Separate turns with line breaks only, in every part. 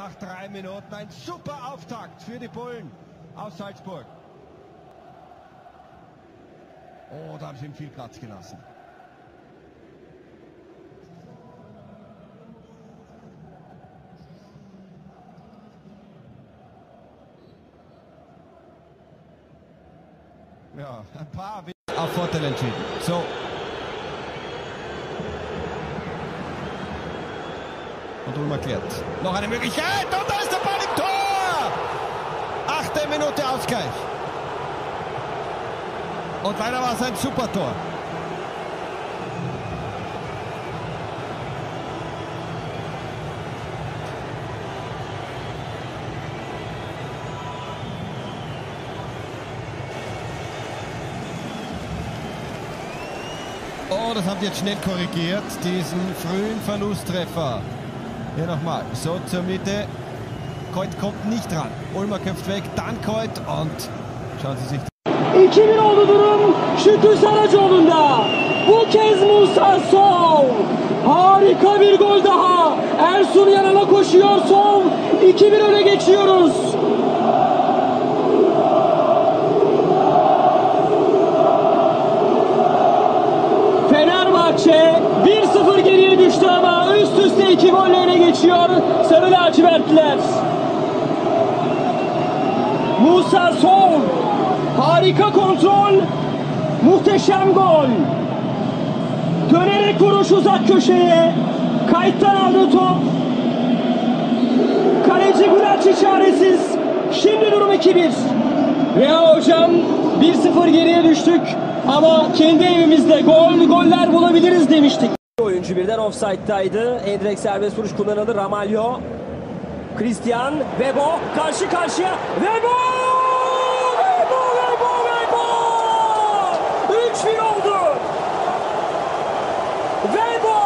nach drei Minuten. Ein super Auftakt für die Bullen aus Salzburg. Oh, da haben sie ihm viel Platz gelassen. Ja, ein paar auf Vorteil entschieden. So. Und Ulmer klärt. Noch eine Möglichkeit und da ist der Ball im Tor! Achte Minute Ausgleich. Und leider war es ein super Tor. Oh, das haben die jetzt schnell korrigiert, diesen frühen Verlusttreffer. Hier nochmal, so zur Mitte. Coit kommt nicht dran. Ulmer köpft weg, dann Coit und schauen Sie sich
2000 oldu durum Şükrü Saracoğlu'nda. Bu kez Musa Sol. Harika bir gol daha. Ersun yanına koşuyor Sol. 2-1 öne geçiyoruz. Fenerbahçe 1-0 geriye düştü ama üst üste iki golle öne geçiyor Sarı lacivertliler. Musa Sol harika kontrol muhteşem gol. Dönerek vuruş uzak köşeye kayıttan aldı top. Kaleci Gülerçi çaresiz. Şimdi durum 2-1 Reha hocam 1-0 geriye düştük ama kendi evimizde gol goller bulabiliriz demiştik. Oyuncu birden offside'daydı. Endrek serbest vuruş kullanıldı. Ramalho. Christian. Vebo. Karşı karşıya. Vebo! Vebo! Vebo! Vebo! 3-1 oldu. Vebo!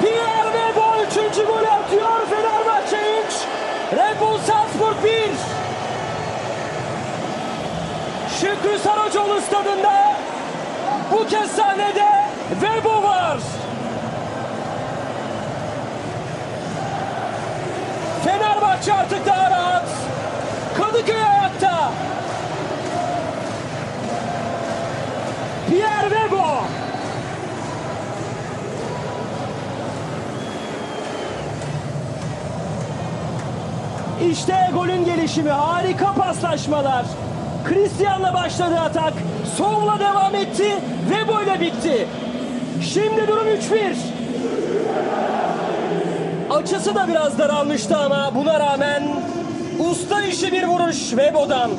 Pierre Vebo 3. golü atıyor. Fenerbahçe 3. Red Bull Salzburg 1. Şükrü Saracoğlu stadında bu kez sahnede Vebo var. Fenerbahçe artık daha rahat. Kadıköy ayakta. Pierre Vebo. İşte golün gelişimi. Harika paslaşmalar. Christian'la başladı atak. Sol'la devam etti. Vebo ile bitti. Şimdi durum 3-1. Açısı da biraz daralmıştı ama buna rağmen usta işi bir vuruş Vebo'dan.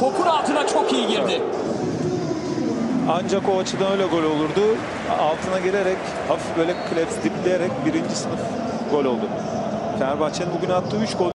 Topun altına çok iyi girdi.
Ancak o açıdan öyle gol olurdu. Altına girerek hafif böyle kleps dipleyerek birinci sınıf gol oldu. Fenerbahçe'nin bugün attığı 3 gol